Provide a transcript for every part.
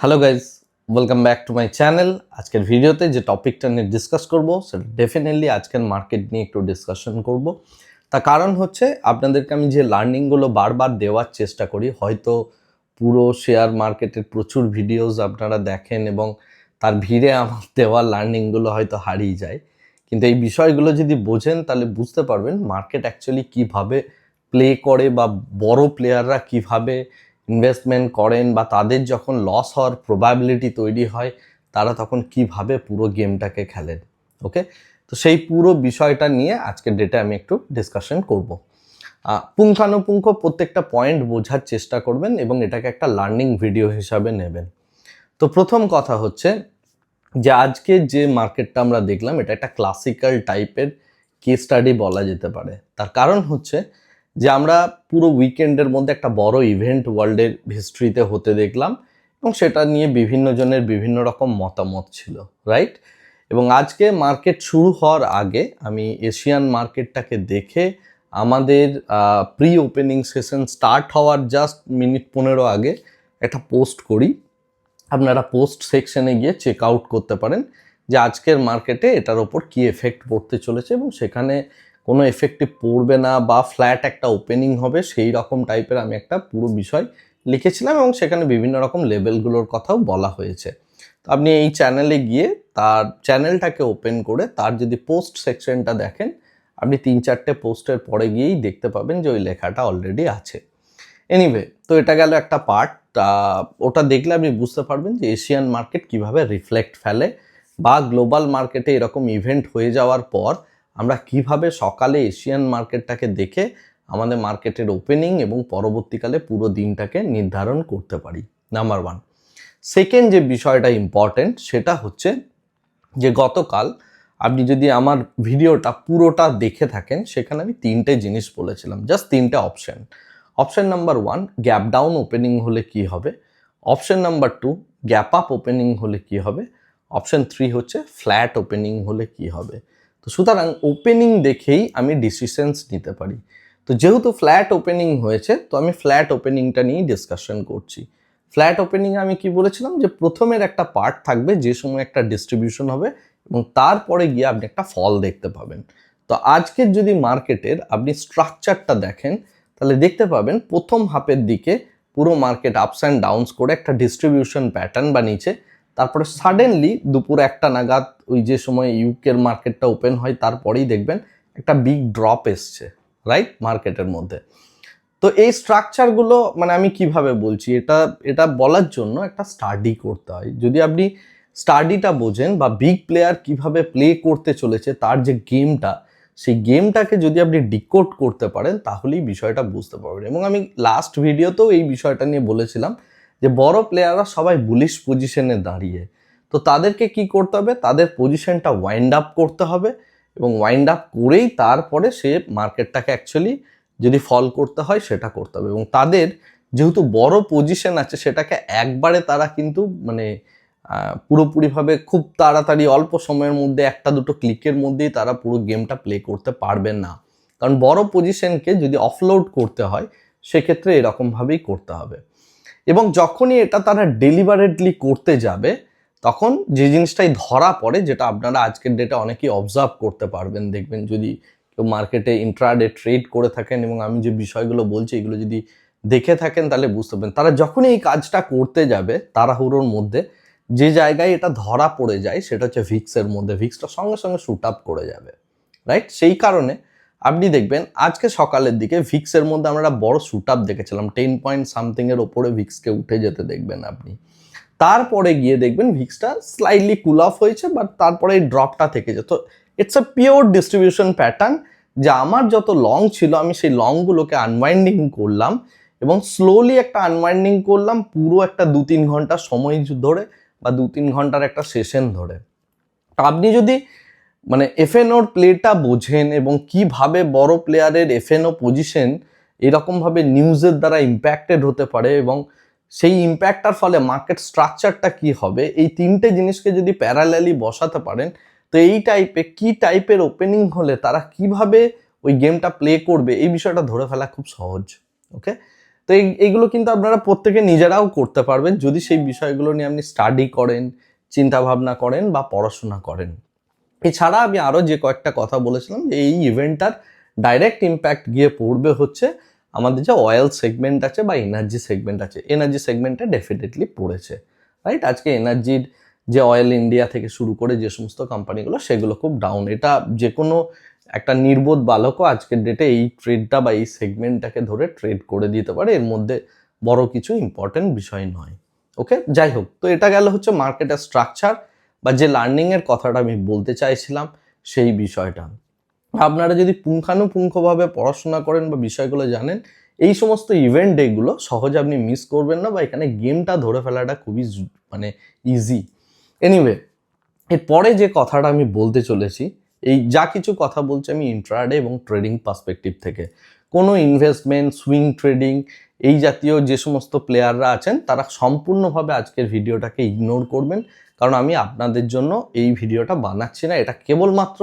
Hello guys welcome back to my channel আজকের ভিডিওতে যে টপিকটা নিয়ে ডিসকাস করব, সেটা ডেফিনেটলি আজকের মার্কেট নিয়ে একটু ডিসকাশন করব। তার কারণ হচ্ছে, আপনাদেরকে আমি যে লার্নিংগুলো বারবার দেওয়ার চেষ্টা করি, হয়তো পুরো শেয়ার মার্কেটের প্রচুর ভিডিওস আপনারা দেখেন এবং তার ভিড়ে আমার দেওয়া লার্নিংগুলো হয়তো হারিয়ে যায়। কিন্তু এই বিষয়গুলো যদি বোঝেন, তাহলে বুঝতে পারবেন মার্কেট অ্যাকচুয়ালি কীভাবে প্লে করে বা বড় প্লেয়াররা কীভাবে ইনভেস্টমেন্ট করেন বা তাদের যখন লস হওয়ার প্রবাবিলিটি তৈরি হয়, তারা তখন কীভাবে পুরো গেমটাকে খেলেন? ওকে তো সেই পুরো বিষয়টা নিয়ে আজকের ডেটে আমি একটু ডিসকাশন করব। পুঙ্খানুপুঙ্খ প্রত্যেকটা পয়েন্ট বোঝার চেষ্টা করবেন এবং এটাকে একটা লার্নিং ভিডিও হিসাবে নেবেন। তো প্রথম কথা হচ্ছে যে আজকে যে মার্কেটটা আমরা দেখলাম, এটা একটা ক্লাসিক্যাল টাইপের কেস স্টাডি বলা যেতে পারে। তার কারণ হচ্ছে যে আমরা পুরো উইকেন্ডের মধ্যে একটা বড় ইভেন্ট ওয়ার্ল্ডের হিস্ট্রিতে হতে দেখলাম এবং সেটা নিয়ে বিভিন্ন জনের বিভিন্ন রকম মতামত ছিল রাইট এবং আজকে মার্কেট শুরু হওয়ার আগে আমি এশিয়ান মার্কেটটাকে দেখে আমাদের প্রি ওপেনিং সেশন স্টার্ট হওয়ার জাস্ট মিনিট পনেরো আগে একটা পোস্ট করি। আপনারা পোস্ট সেকশনে গিয়ে চেক আউট করতে পারেন যে আজকের মার্কেটে এটার ওপর কী এফেক্ট পড়তে চলেছে এবং সেখানে কোনো এফেক্টে পড়বে না বা ফ্ল্যাট একটা ওপেনিং হবে, সেই রকম টাইপের আমি একটা পুরো বিষয় লিখেছিলাম এবং সেখানে বিভিন্ন রকম লেভেলগুলোর কথাও বলা হয়েছে। তো আপনি এই চ্যানেলে গিয়ে তার চ্যানেলটাকে ওপেন করে তার যদি পোস্ট সেকশনটা দেখেন, আপনি তিন চারটে পোস্টের পরে গিয়েই দেখতে পাবেন যে ওই লেখাটা অলরেডি আছে। এনিওয়ে তো এটা গেল একটা পার্ট ওটা দেখলে আপনি বুঝতে পারবেন যে এশিয়ান মার্কেট কীভাবে রিফ্লেক্ট ফেলে বা গ্লোবাল মার্কেটে এরকম ইভেন্ট হয়ে যাওয়ার পর আমরা কীভাবে সকালে এশিয়ান মার্কেটটাকে দেখে আমাদের মার্কেটের ওপেনিং এবং পরবর্তীকালে পুরো দিনটাকে নির্ধারণ করতে পারি নাম্বার ওয়ান সেকেন্ড যে বিষয়টা ইম্পর্টেন্ট সেটা হচ্ছে যে গতকাল আপনি যদি আমার ভিডিওটা পুরোটা দেখে থাকেন, সেখানে আমি তিনটে জিনিস বলেছিলাম জাস্ট তিনটে option option number one gap down opening হলে কি হবে? Option number two gap up opening হলে কি হবে? অপশন থ্রি হচ্ছে ফ্ল্যাট ওপেনিং হলে কি হবে? তো সুতরাং ওপেনিং দেখেই আমি ডিসিশনস নিতে পারি। তো যেহেতু ফ্ল্যাট ওপেনিং হয়েছে, তো আমি ফ্ল্যাট ওপেনিংটা নিয়েই ডিসকাশন করছি। ফ্ল্যাট ওপেনিং আমি কি বলেছিলাম যে, প্রথমের একটা পার্ট থাকবে, যে সময় একটা ডিস্ট্রিবিউশন হবে এবং তারপরে গিয়ে আপনি একটা ফল দেখতে পাবেন। তো আজকের যদি মার্কেটের আপনি স্ট্রাকচারটা দেখেন, তাহলে দেখতে পাবেন প্রথম হাফের দিকে পুরো মার্কেট আপস অ্যান্ড ডাউনস করে একটা ডিস্ট্রিবিউশন প্যাটার্ন বানিয়েছে। তারপরে সাডেনলি দুপুর একটা নাগাদ ওই যে সময় ইউকের মার্কেটটা ওপেন হয়, তারপরেই দেখবেন একটা বিগ ড্রপ এসছে রাইট মার্কেটের মধ্যে। তো এই স্ট্রাকচারগুলো মানে আমি কীভাবে বলছি, এটা এটা বলার জন্য একটা স্টাডি করতে হয়। যদি আপনি স্টাডিটা বোঝেন বা বিগ প্লেয়ার কীভাবে প্লে করতে চলেছে, তার যে গেমটা সেই গেমটাকে যদি আপনি ডিকোড করতে পারেন, তাহলেই বিষয়টা বুঝতে পারবেন। এবং আমি লাস্ট ভিডিওতেও এই বিষয়টা নিয়ে বলেছিলাম যে বড় প্লেয়াররা সবাই বুলিশ পজিশনে দাঁড়িয়ে। তো তাদেরকে কি করতে হবে? তাদের পজিশনটা ওয়াইন্ড আপ করতে হবে এবং ওয়াইন্ড আপ করেই তারপরে সে মার্কেটটাকে অ্যাকচুয়ালি যদি ফল করতে হয় সেটা করতে হবে। এবং তাদের যেহেতু বড় পজিশন আছে সেটাকে একবারে তারা কিন্তু মানে পুরোপুরিভাবে খুব তাড়াতাড়ি অল্প সময়ের মধ্যে একটা দুটো ক্লিকের মধ্যেই তারা পুরো গেমটা প্লে করতে পারবেন না। কারণ বড় পজিশনকে যদি অফলোড করতে হয়, সেক্ষেত্রে এরকমভাবেই করতে হবে। এবং যখনই এটা তারা ডেলিভারেটলি করতে যাবে, তখন যে জিনিসটাই ধরা পড়ে, যেটা আপনারা আজকের ডেটে অনেকেই অবজার্ভ করতে পারবেন। দেখবেন যদি কেউ মার্কেটে ইন্ট্রাডে ট্রেড করে থাকেন এবং আমি যে বিষয়গুলো বলছি, এগুলো যদি দেখে থাকেন, তাহলে বুঝতে পারবেন। তারা যখনই এই কাজটা করতে যাবে, তাড়াহুড়োর মধ্যে, যে জায়গায় এটা ধরা পড়ে যায়, সেটা হচ্ছে ভিক্সের মধ্যে। ভিক্সটা সঙ্গে সঙ্গে শুট আপ করে যাবে রাইট সেই কারণে আপনি দেখবেন, আজকে সকালের দিকে ভিক্সের মধ্যে আমরা বড় শুট আপ দেখেছিলাম, টেন পয়েন্ট সামথিংয়ের ওপরে ভিক্সকে উঠে যেতে দেখবেন আপনি। তারপরে গিয়ে দেখবেন ভিক্সটা স্লাইডলি কুল অফ হয়েছে বাট তারপরে এই ড্রপটা থেকে যেত it's a pure distribution pattern যে আমার যত লং ছিল, আমি সেই লংগুলোকে আনওয়াইন্ডিং করলাম এবং স্লোলি একটা আনওয়াইন্ডিং করলাম পুরো একটা দু তিন ঘণ্টা সময় ধরে বা দু তিন ঘণ্টার একটা সেশন ধরে। আপনি যদি মানে এফএনওর প্লেটা বোঝেন এবং কীভাবে বড় প্লেয়ারের এফএনও পজিশন এরকমভাবে নিউজের দ্বারা ইম্প্যাক্টেড হতে পারে এবং সেই ইম্প্যাক্টটার ফলে মার্কেট স্ট্রাকচারটা কি হবে, এই তিনটে জিনিসকে যদি প্যারালালি বসাতে পারেন, তো এই টাইপে কি টাইপের ওপেনিং হলে তারা কীভাবে ওই গেমটা প্লে করবে, এই বিষয়টা ধরে ফেলা খুব সহজ ওকে তো এই, এইগুলো কিন্তু আপনারা প্রত্যেকে নিজেরাও করতে পারবেন যদি সেই বিষয়গুলো নিয়ে আপনি স্টাডি করেন চিন্তা ভাবনা করেন বা পড়াশোনা করেন। এছাড়া আমি আরও যে কয়েকটা কথা বলেছিলাম যে এই ইভেন্টটার ডাইরেক্ট ইম্প্যাক্ট গিয়ে পড়বে হচ্ছে আমাদের যে অয়েল সেগমেন্ট আছে বা এনার্জি সেগমেন্ট আছে। এনার্জি সেগমেন্টে ডেফিনেটলি পড়েছে রাইট আজকে এনার্জির যে অয়েল ইন্ডিয়া থেকে শুরু করে যে সমস্ত কোম্পানিগুলো সেগুলো খুব ডাউন এটা যে কোনো একটা নির্বোধ বালকও আজকের ডেটে এই ট্রেডটা বা এই সেগমেন্টটাকে ধরে ট্রেড করে দিতে পারে। এর মধ্যে বড় কিছু ইম্পর্টেন্ট বিষয় নয় ওকে যাই হোক, তো এটা গেল হচ্ছে মার্কেটের স্ট্রাকচার বা যে লার্নিংয়ের কথাটা আমি বলতে চাইছিলাম, সেই বিষয়টা। আপনারা যদি পুঙ্খানুপুঙ্খভাবে পড়াশোনা করেন বা বিষয়গুলো জানেন, এই সমস্ত ইভেন্ট ডেগুলো সহজে আপনি মিস করবেন না বা এখানে গেমটা ধরে ফেলাটা খুবই মানে ইজি এনিওয়ে এরপরে যে কথাটা আমি বলতে চলেছি, এই যা কিছু কথা বলছি আমি ইন্ট্রাডে এবং ট্রেডিং পার্সপেক্টিভ থেকে। কোনো ইনভেস্টমেন্ট সুইং ট্রেডিং এই জাতীয় যে সমস্ত প্লেয়াররা আছেন, তারা সম্পূর্ণভাবে আজকের ভিডিওটাকে ইগনোর করবেন। কারণ আমি আপনাদের জন্য এই ভিডিওটা বানাচ্ছি না। এটা কেবলমাত্র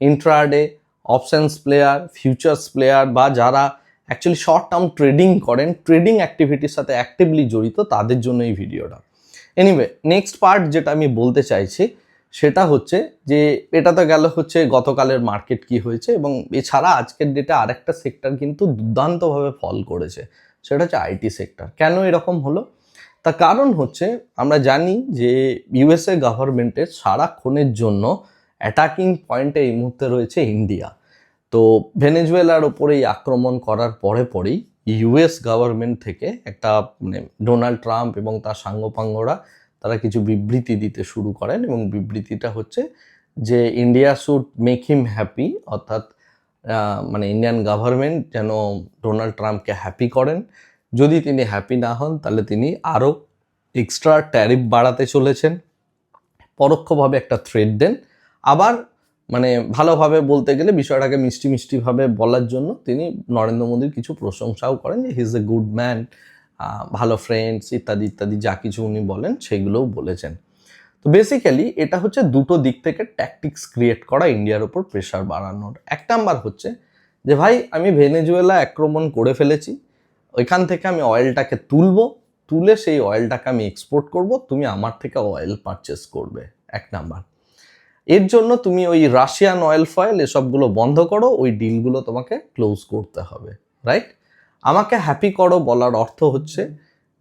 intraday options player futures player বা যারা অ্যাকচুয়ালি শর্ট টার্ম ট্রেডিং করেন ট্রেডিং অ্যাক্টিভিটির সাথে অ্যাক্টিভলি জড়িত, তাদের জন্য এই ভিডিওটা। এনিওয়ে নেক্সট পার্ট যেটা আমি বলতে চাইছি, সেটা হচ্ছে যে এটা তো গেল হচ্ছে গতকালের মার্কেট কি হয়েছে এবং এছাড়া আজকের ডেটে আরেকটা সেক্টর কিন্তু দুর্দান্তভাবে ফল করেছে। সেটা হচ্ছে আইটি সেক্টর। কেন এরকম হলো? তার কারণ হচ্ছে আমরা জানি যে ইউএসএ গভর্নমেন্টের সারাক্ষণের জন্য অ্যাটাকিং পয়েন্টে এই মুহূর্তে রয়েছে ইন্ডিয়া। তো ভেনেজুয়েলার ওপরে এই আক্রমণ করার পরে পরেই ইউএস গভর্নমেন্ট থেকে একটা মানে ডোনাল্ড ট্রাম্প এবং তার সাঙ্গপাঙ্গরা তারা কিছু বিবৃতি দিতে শুরু করেন এবং বিবৃতিটা হচ্ছে যে India should make him happy অর্থাৎ মানে ইন্ডিয়ান গভর্নমেন্ট যেন ডোনাল্ড ট্রাম্পকে হ্যাপি করেন। যদি তিনি হ্যাপি না হন, তাহলে তিনি আরও এক্সট্রা ট্যারিফ বাড়াতে চলেছেন। পরোক্ষভাবে একটা থ্রেড দেন। আবার মানে ভালোভাবে বলতে গেলে বিষয়টাকে মিষ্টি মিষ্টিভাবে বলার জন্য তিনি নরেন্দ্র মোদীর কিছু প্রশংসাও করেন যে ইজ এ গুড ম্যান ভালো ফ্রেন্ডস ইত্যাদি ইত্যাদি, যা কিছু উনি বলেন, সেগুলোও বলেছেন। তো বেসিক্যালি এটা হচ্ছে দুটো দিক থেকে ট্যাকটিক্স ক্রিয়েট করা ইন্ডিয়ার ওপর প্রেশার বাড়ানোর। এক নাম্বার হচ্ছে যে ভাই, আমি ভেনেজুয়েলা আক্রমণ করে ফেলেছি, ওইখান থেকে আমি অয়েলটাকে তুলবো, তুলে সেই অয়েলটাকে আমি এক্সপোর্ট করব, তুমি আমার থেকে অয়েল পারচেস করবে। এক নাম্বার। এর জন্য তুমি ওই রাশিয়ান অয়েল ফয়েল এসবগুলো বন্ধ করো, ওই ডিলগুলো তোমাকে ক্লোজ করতে হবে রাইট আমাকে হ্যাপি করো বলার অর্থ হচ্ছে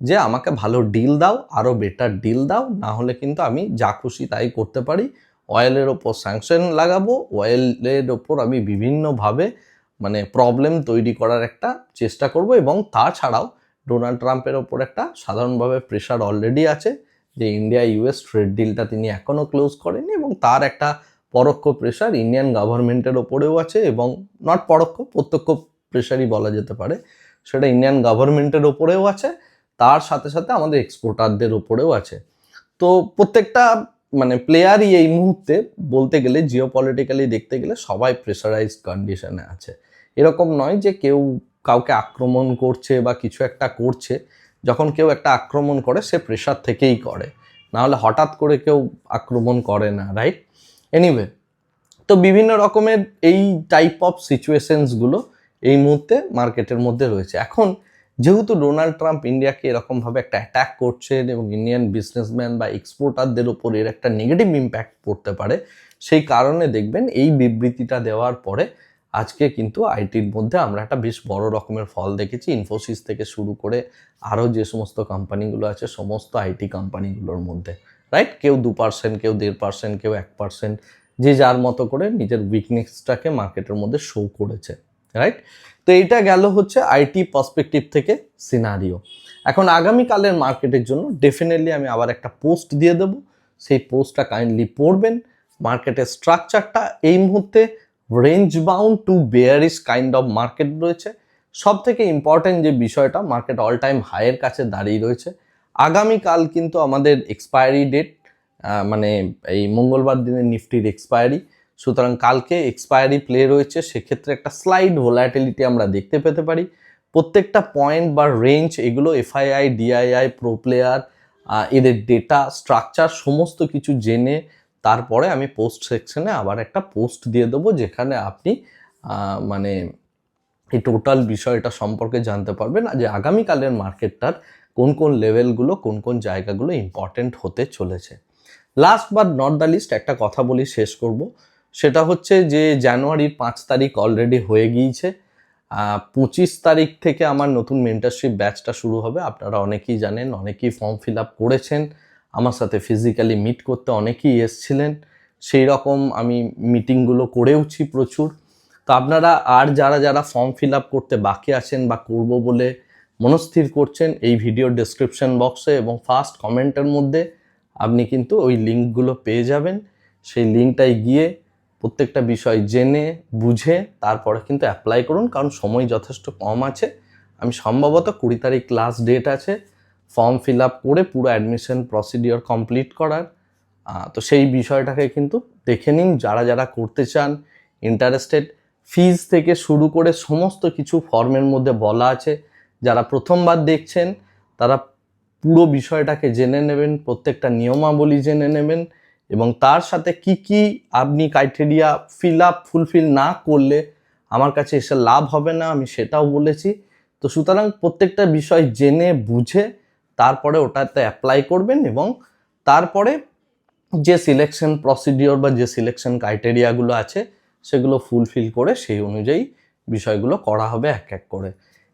যে আমাকে ভালো ডিল দাও আরও বেটার ডিল দাও, না হলে কিন্তু আমি যা খুশি তাই করতে পারি। অয়েলের ওপর স্যাংশন লাগাবো অয়েলের ওপর আমি বিভিন্নভাবে মানে প্রবলেম তৈরি করার একটা চেষ্টা করব এবং তাছাড়াও ডোনাল্ড ট্রাম্পের ওপর একটা সাধারণভাবে প্রেশার অলরেডি আছে যে ইন্ডিয়া ইউএস ট্রেড ডিলটা তিনি এখনও ক্লোজ করেনি এবং তার একটা পরোক্ষ প্রেশার ইন্ডিয়ান গভর্নমেন্টের ওপরেও আছে এবং নট পরোক্ষ, প্রত্যক্ষ প্রেশারই বলা যেতে পারে। সেটা ইন্ডিয়ান গভর্নমেন্টের ওপরেও আছে। তার সাথে সাথে আমাদের এক্সপোর্টারদের উপরেও আছে। তো প্রত্যেকটা মানে প্লেয়ারই এই মুহূর্তে বলতে গেলে জিও পলিটিক্যালি দেখতে গেলে সবাই প্রেশারাইজড কন্ডিশনে আছে। এরকম নয় যে কেউ কাউকে আক্রমণ করছে বা কিছু একটা করছে, যখন কেউ একটা আক্রমণ করে, সে প্রেশার থেকেই করে। না হলে হঠাৎ করে কেউ আক্রমণ করে না রাইট এনিওয়ে তো বিভিন্ন রকমের এই টাইপ অফ সিচুয়েশনসগুলো এই মুহূর্তে মার্কেটের মধ্যে রয়েছে। এখন যেহেতু ডোনাল্ড ট্রাম্প ইন্ডিয়াকে এরকমভাবে একটা অ্যাটাক করছেন এবং ইন্ডিয়ান বিজনেসম্যান বা এক্সপোর্টারদের ওপর এর একটা নেগেটিভ ইম্প্যাক্ট পড়তে পারে, সেই কারণে দেখবেন এই বিবৃতিটা দেওয়ার পরে আজকে কিন্তু আইটির মধ্যে আমরা একটা বেশ বড় রকমের ফল দেখেছি। ইনফোসিস থেকে শুরু করে আরও যে সমস্ত কোম্পানিগুলো আছে, সমস্ত আইটি কোম্পানিগুলোর মধ্যে রাইট কেউ দু পার্সেন্ট কেউ দেড় পার্সেন্ট কেউ এক পার্সেন্ট যে যার মতো করে নিজের উইকনেসটাকে মার্কেটের মধ্যে শো করেছে। রাইট তো এইটা গেল হচ্ছে আইটি পার্সপেক্টিভ থেকে সিনারিও এখন আগামীকালের মার্কেটের জন্য ডেফিনেটলি আমি আবার একটা পোস্ট দিয়ে দেবো। সেই পোস্টটা কাইন্ডলি পড়বেন। মার্কেটের স্ট্রাকচারটা এই মুহূর্তে range bound to bearish kind of market রয়েছে। সব থেকে ইম্পর্টেন্ট যে বিষয়টা মার্কেট অল টাইম হাইয়ের কাছে দাঁড়িয়ে রয়েছে। আগামীকাল কিন্তু আমাদের এক্সপায়ারি ডেট মানে এই মঙ্গলবার দিনের নিফটির এক্সপায়ারি সুতরাং কালকে এক্সপায়ারি প্লে রয়েছে, সেক্ষেত্রে একটা স্লাইড ভোলাটিলিটি আমরা দেখতে পেতে পারি। প্রত্যেকটা পয়েন্ট বা রেঞ্জ এগুলো এফআইআই ডিআইআই প্রো প্লেয়ার এদের ডেটা স্ট্রাকচার সমস্ত কিছু জেনে তারপরে আমি পোস্ট সেকশনে আবার একটা পোস্ট দিয়ে দেবো, যেখানে আপনি মানে এই টোটাল বিষয়টা সম্পর্কে জানতে পারবেন যে আগামীকালের মার্কেটটার কোন কোন লেভেলগুলো কোন কোন জায়গাগুলো ইম্পর্টেন্ট হতে চলেছে। Last but not the least একটা কথা বলি, শেষ করব। সেটা হচ্ছে যে জানুয়ারির পাঁচ তারিখ অলরেডি হয়ে গিয়েছে। পঁচিশ তারিখ থেকে আমার নতুন মেন্টারশিপ ব্যাচটা শুরু হবে। আপনারা অনেকেই জানেন, অনেকেই ফর্ম ফিল আপ করেছেন। আমার সাথে ফিজিক্যালি মিট করতে অনেকেই এসছিলেন। সেই রকম আমি মিটিংগুলো করেওছি প্রচুর। তো আপনারা আর যারা যারা ফর্ম ফিল আপ করতে বাকি আছেন বা করব বলে মনস্থির করছেন, এই ভিডিও ডেসক্রিপশন বক্সে এবং ফার্স্ট কমেন্টের মধ্যে আপনি কিন্তু ওই লিঙ্কগুলো পেয়ে যাবেন। সেই লিঙ্কটায় গিয়ে প্রত্যেকটা বিষয় জেনে, বুঝে, তারপরে কিন্তু অ্যাপ্লাই করুন, কারণ সময় যথেষ্ট কম আছে। আমি সম্ভবত কুড়ি তারিখ লাস্ট ডেট আছে। ফর্ম ফিল আপ করে পুরো অ্যাডমিশন প্রসিডিওর কমপ্লিট করার। তো সেই বিষয়টাকে কিন্তু দেখে নিন, যারা যারা করতে চান ইন্টারেস্টেড ফিজ থেকে শুরু করে সমস্ত কিছু ফর্মের মধ্যে বলা আছে। যারা প্রথমবার দেখছেন, তারা পুরো বিষয়টাকে জেনে নেবেন, প্রত্যেকটা নিয়মাবলী জেনে নেবেন। এবং তার সাথে কি কি আপনি ক্রাইটেরিয়া ফিল আপ ফুলফিল না করলে আমার কাছে এসে লাভ হবে না, আমি সেটাও বলেছি। তো সুতরাং প্রত্যেকটা বিষয় জেনে, বুঝে তারপরে ওটাতে অ্যাপ্লাই করবেন এবং তারপরে যে সিলেকশন প্রসিডিওর বা যে সিলেকশন ক্রাইটেরিয়াগুলো আছে, সেগুলো ফুলফিল করে সেই অনুযায়ী বিষয়গুলো করা হবে এক এক করে।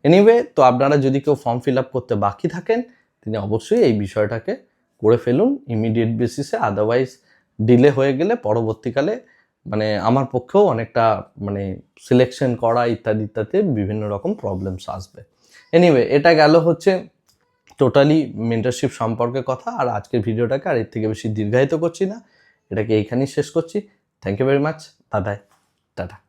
এনিওয়ে তো আপনারা যদি কেউ ফর্ম ফিল আপ করতে বাকি থাকেন, তিনি অবশ্যই এই বিষয়টাকে করে ফেলুন ইমিডিয়েট বেসিসে আদারওয়াইজ ডিলে হয়ে গেলে পরবর্তীকালে মানে আমার পক্ষেও অনেকটা মানে সিলেকশন করা ইত্যাদি ইত্যাদি বিভিন্ন রকম প্রবলেমস আসবে। এনিওয়ে এটা গেল হচ্ছে টোটালি মেন্টারশিপ সম্পর্কে কথা, আর আজকের ভিডিওটাকে আর এর থেকে বেশি দীর্ঘায়িত করছি না। এটাকে এইখানেই শেষ করছি। Thank you very much bye tata